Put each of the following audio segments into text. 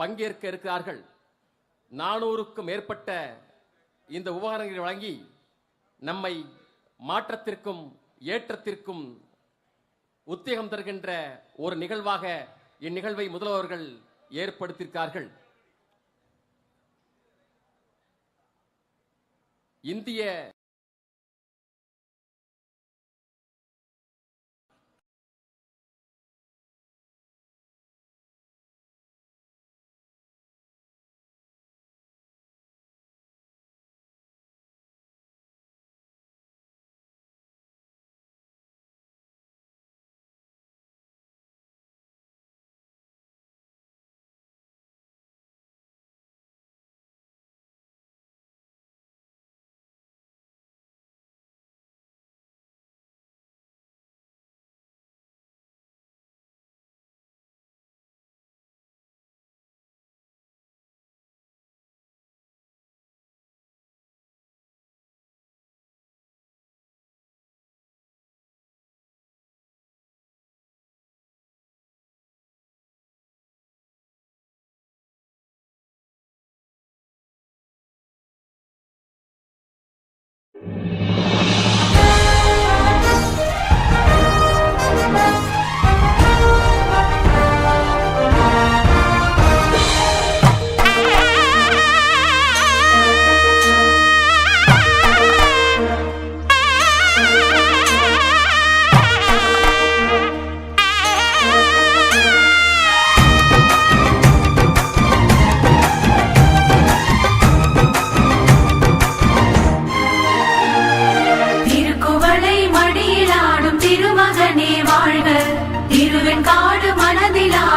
பங்கேற்க இருக்கிறார்கள். நானூறுக்கும் மேற்பட்ட இந்த உபகரணங்களை வழங்கி நம்மை மாற்றத்திற்கும் ஏற்றத்திற்கும் உத்தேகம் தருகின்ற ஒரு நிகழ்வாக இந்நிகழ்வை முதல்வர்கள் ஏற்படுத்தியிருக்கார்கள் இந்திய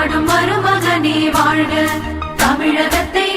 பாடும் மருமகனே வாழ்க. தமிழகத்தை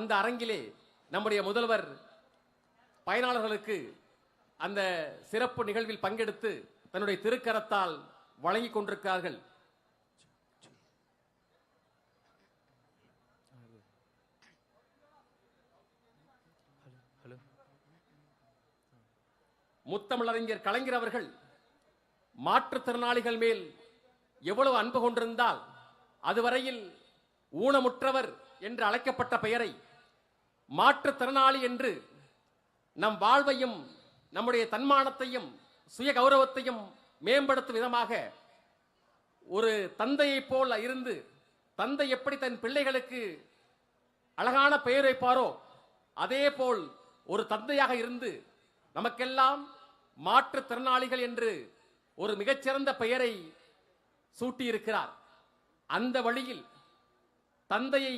அந்த அரங்கிலே நம்முடைய முதல்வர் பயனாளர்களுக்கு அந்த சிறப்பு நிகழ்வில் பங்கெடுத்து தன்னுடைய திருக்கரத்தால் வழங்கிக் கொண்டிருக்கிறார்கள். முத்தமிழறிஞர் கலைஞர் அவர்கள் மாற்றுத்திறனாளிகள் மேல் எவ்வளவு அன்பு கொண்டிருந்தால் அதுவரையில் ஊனமுற்றவர் என்று அழைக்கப்பட்ட பெயரை மாற்றுத்திறனாளி என்று நம் வாழ்வையும் நம்முடைய தன்மானத்தையும் சுய கௌரவத்தையும் மேம்படுத்தும் விதமாக ஒரு தந்தையைப் போல் இருந்து தந்தை எப்படி தன் பிள்ளைகளுக்கு அழகான பெயர் வைப்பாரோ அதே போல் ஒரு தந்தையாக இருந்து நமக்கெல்லாம் மாற்றுத்திறனாளிகள் என்று ஒரு மிகச்சிறந்த பெயரை சூட்டியிருக்கிறார். அந்த வழியில் தந்தையை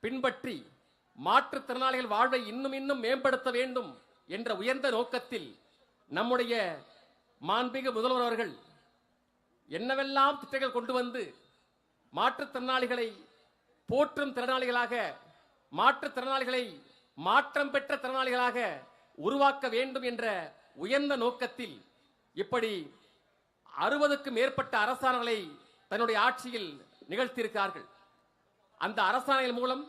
பின்பற்றி மாற்றுத்திறனாளிகள் வாழ்வை இன்னும் இன்னும் மேம்படுத்த வேண்டும் என்ற உயர்ந்த நோக்கத்தில் நம்முடைய மாண்பிக முதல்வர் அவர்கள் என்னவெல்லாம் திட்டங்கள் கொண்டு வந்து மாற்றுத்திறனாளிகளை போற்றும் திறனாளிகளாக மாற்றுத்திறனாளிகளை மாற்றம் பெற்ற திறனாளிகளாக உருவாக்க வேண்டும் என்ற உயர்ந்த நோக்கத்தில் இப்படி அறுபதுக்கும் மேற்பட்ட அரசாணைகளை தன்னுடைய ஆட்சியில் நிகழ்த்தியிருக்கிறார்கள். அந்த அரசாணைகள் மூலம்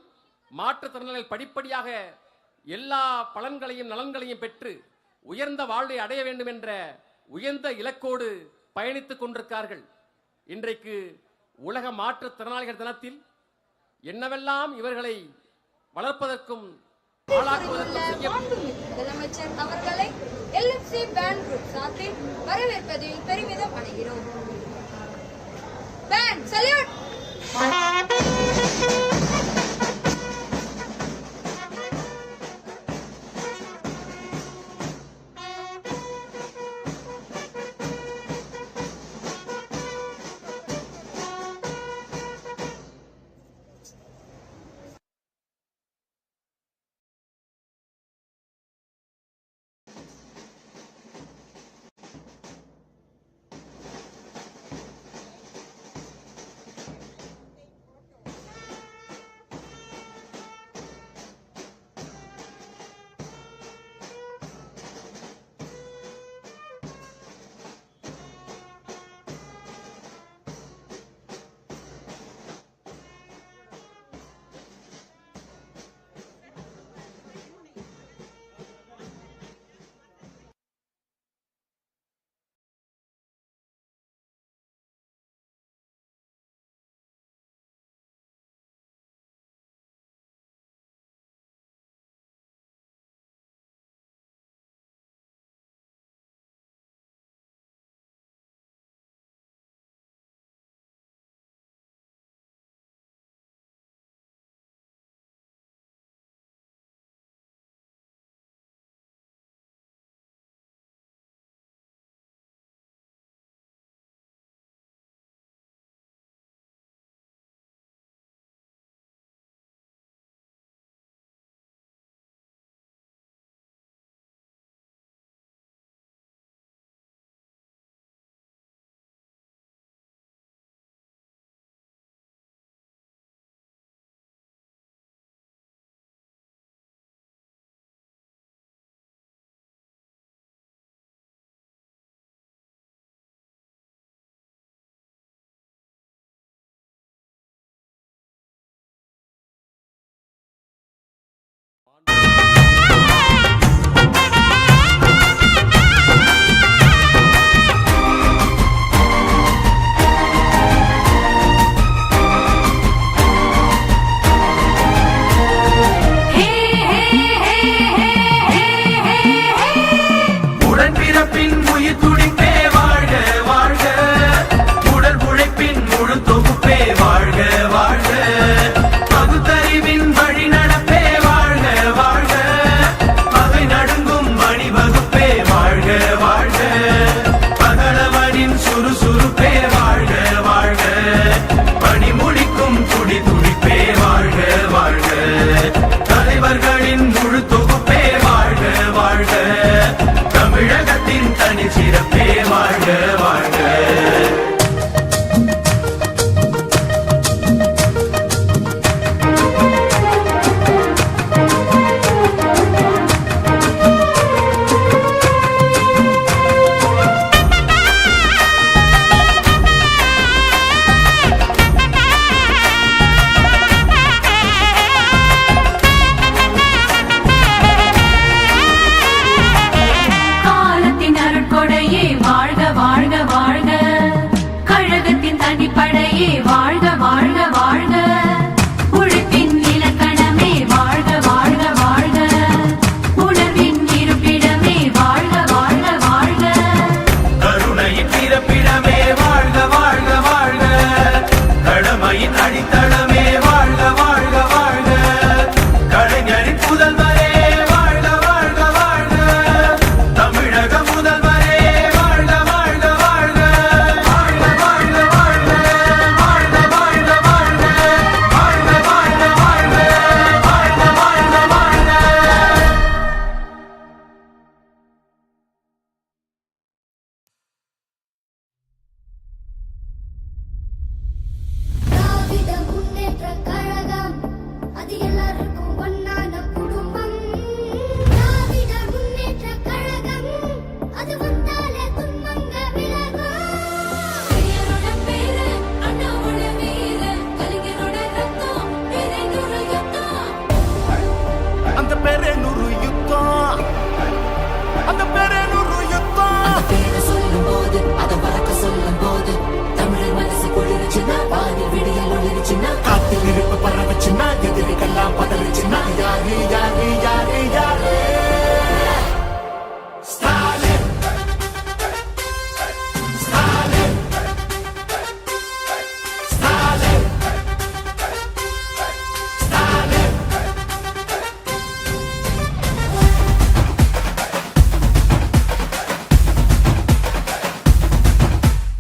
மாற்றுத்திறனாளிகள் படிப்படியாக எல்லா பலன்களையும் நலன்களையும் பெற்று உயர்ந்த வாழ்வை அடைய வேண்டும் என்ற உயர்ந்த இலக்கோடு பயணித்துக் கொண்டிருக்கிறார்கள். இன்றைக்கு உலக மாற்றுத்திறனாளிகள் தினத்தில் என்னவெல்லாம் இவர்களை வளர்ப்பதற்கும் முதலமைச்சர் அவர்களை எல்எஃப்சி பேன் குரூப் சார்பில் வரவேற்பதில் பெருமிதம் அடைகிறோம். Pan salute